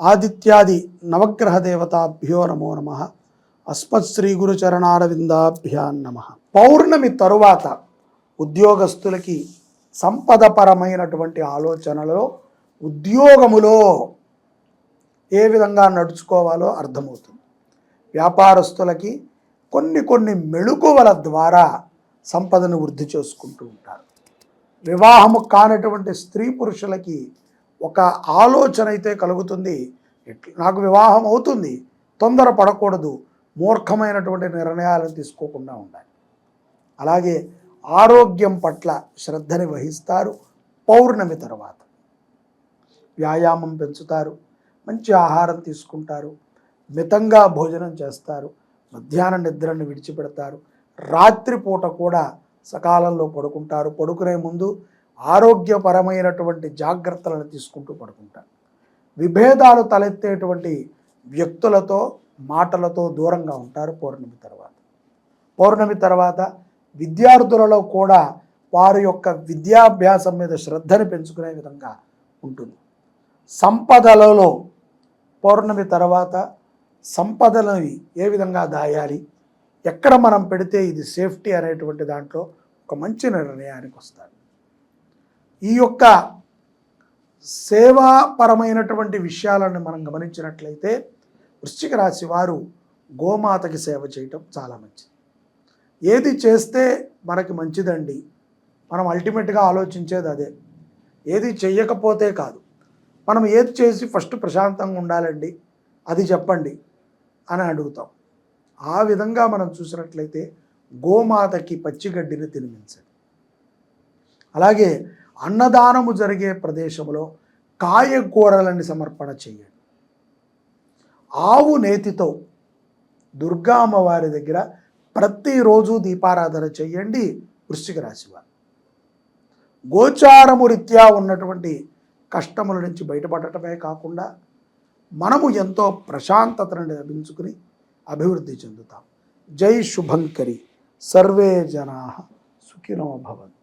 ఆదిత్యాది నవగ్రహ దేవతాభ్యో నమో నమ. అస్మత్ శ్రీ గురుచరణారవిందాభ్యాన్ నమ. పౌర్ణమి తరువాత ఉద్యోగస్తులకి సంపదపరమైనటువంటి ఆలోచనలో ఉద్యోగములో ఏ విధంగా నడుచుకోవాలో అర్థమవుతుంది. వ్యాపారస్తులకి కొన్ని కొన్ని మెళుకువల ద్వారా సంపదను వృద్ధి చేసుకుంటూ ఉంటారు. వివాహము కానటువంటి స్త్రీ పురుషులకి ఒక ఆలోచన అయితే కలుగుతుంది. నాకు వివాహం అవుతుంది. తొందర పడకూడదు. మూర్ఖమైనటువంటి నిర్ణయాలను తీసుకోకుండా ఉండాలి. అలాగే ఆరోగ్యం పట్ల శ్రద్ధని వహిస్తారు. పౌర్ణమి తర్వాత వ్యాయామం పెంచుతారు. మంచి ఆహారం తీసుకుంటారు. మితంగా భోజనం చేస్తారు. మధ్యాహ్న నిద్రను విడిచిపెడతారు. రాత్రిపూట కూడా సకాలంలో పడుకుంటారు. పడుకునే ముందు ఆరోగ్యపరమైనటువంటి జాగ్రత్తలను తీసుకుంటూ పడుకుంటారు. విభేదాలు తలెత్తేటువంటి వ్యక్తులతో మాటలతో దూరంగా ఉంటారు పౌర్ణమి తర్వాత. పౌర్ణమి తర్వాత విద్యార్థులలో కూడా వారి యొక్క విద్యాభ్యాసం మీద శ్రద్ధను పెంచుకునే విధంగా ఉంటుంది. సంపదలలో పౌర్ణమి తర్వాత సంపదలని ఏ విధంగా దాయాలి ఎక్కడ మనం పెడితే ఇది సేఫ్టీ అనేటువంటి దాంట్లో ఒక మంచి నిర్ణయానికి వస్తారు. ఈ యొక్క సేవాపరమైనటువంటి విషయాలను మనం గమనించినట్లయితే వృశ్చిక రాశి వారు గోమాతకి సేవ చేయటం చాలా మంచిది. ఏది చేస్తే మనకి మంచిదండి? మనం అల్టిమేట్గా ఆలోచించేది అదే. ఏది చెయ్యకపోతే కాదు. మనం ఏది చేసి ఫస్ట్ ప్రశాంతంగా ఉండాలండి? అది చెప్పండి అని అడుగుతాం. ఆ విధంగా మనం చూసినట్లయితే గోమాతకి పచ్చిగడ్డిని తినిపించండి. అలాగే అన్నదానము జరిగే ప్రదేశంలో కాయకూరలని సమర్పణ చేయండి. ఆవు నేతితో దుర్గా అమ్మవారి దగ్గర ప్రతిరోజు దీపారాధన చేయండి వృశ్చిక రాశి వారు. గోచారము రీత్యా ఉన్నటువంటి కష్టముల నుంచి బయటపడటమే కాకుండా మనము ఎంతో ప్రశాంతతను లభించుకుని అభివృద్ధి చెందుతాం. జై శుభంకరి. సర్వే జనా సుఖినో భవంతు.